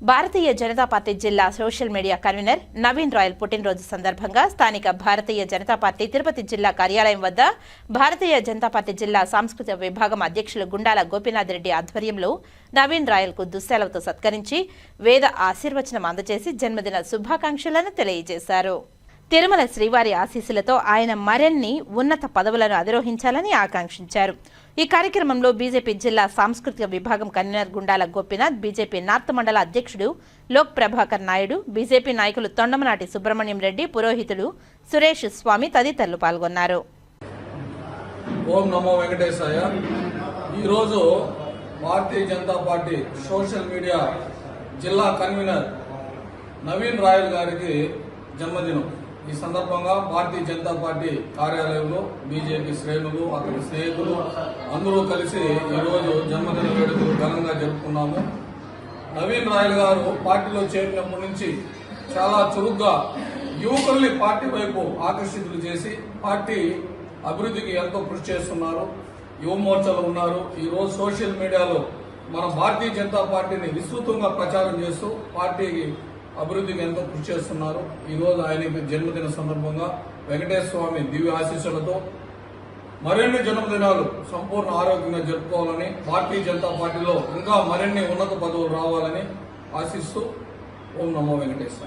భారతీయ Janata party జిల్లా social media convener Naveen Royal పుట్టినరోజు సందర్భంగా స్థానిక భారతీయ జనతా పార్టీ తిరుపతి జిల్లా కార్యాలయం వద్ద భారతీయ జనతా పార్టీ జిల్లా సాంస్కృతిక విభాగం అధ్యక్షులు గుండాల గోపీనాథ్ రెడ్డి ఆధ్వర్యంలో నవీన్ రాయల్కు దుశ్శాలతో సత్కరించి వేద ఆశీర్వచనం అందజేసి జన్మదిన శుభాకాంక్షలను తెలియజేశారు. తిరుమల శ్రీవారి ఆశీస్సులతో ఆయన మరిన్ని ఉన్నత పదవులను అధిరోహించాలని ఆకాంక్షించారు. ఈ కార్యక్రమంలో బీజేపీ జిల్లా సాంస్కృతిక విభాగం convener Gundala Gopinath BJP north మండల అధ్యక్షుడు లోక్ ప్రభాకర్ నాయుడు బీజేపీ నాయకులు తొండమనాటి సుబ్రహ్మణ్యం రెడ్డి పురోహితుడు సురేష్ స్వామి తదితరులు పాల్గొన్నారు. ఓం నమో వెంకటేశాయ. ఈరోజు Bharatiya Janata Party social media జిల్లా కన్వీనర్ నవీన్ రాయల్ గారికి జన్మదినం. ఈ సందర్భంగా భారతీయ జనతా పార్టీ కార్యాలయంలో బీజేపీ శ్రేణులు అతని స్నేహితులు అందరూ కలిసి ఈరోజు జన్మదిన వేడుకలు ఘనంగా జరుపుకున్నాము. నవీన్ రాయల్ గారు పార్టీలో చేరినప్పటి నుంచి చాలా చురుగ్గా యువకుల్ని పార్టీ వైపు ఆకర్షితులు చేసి పార్టీ అభివృద్ధికి ఎంతో కృషి చేస్తున్నారు. యువమోర్చలు ఉన్నారు. ఈరోజు సోషల్ మీడియాలో మన భారతీయ జనతా పార్టీని విస్తృతంగా ప్రచారం చేస్తూ పార్టీకి అభివృద్ధికి ఎంతో కృషి చేస్తున్నారు. ఈరోజు ఆయన జన్మదిన సందర్భంగా వెంకటేశ్వర స్వామి దివ్య ఆశీస్సులతో మరిన్ని జన్మదినాలు సంపూర్ణ ఆరోగ్యంగా జరుపుకోవాలని భారతీయ జనతా పార్టీలో ఇంకా మరిన్ని ఉన్నత పదవులు రావాలని ఆశిస్తూ ఓం నమో వెంకటేశ్వర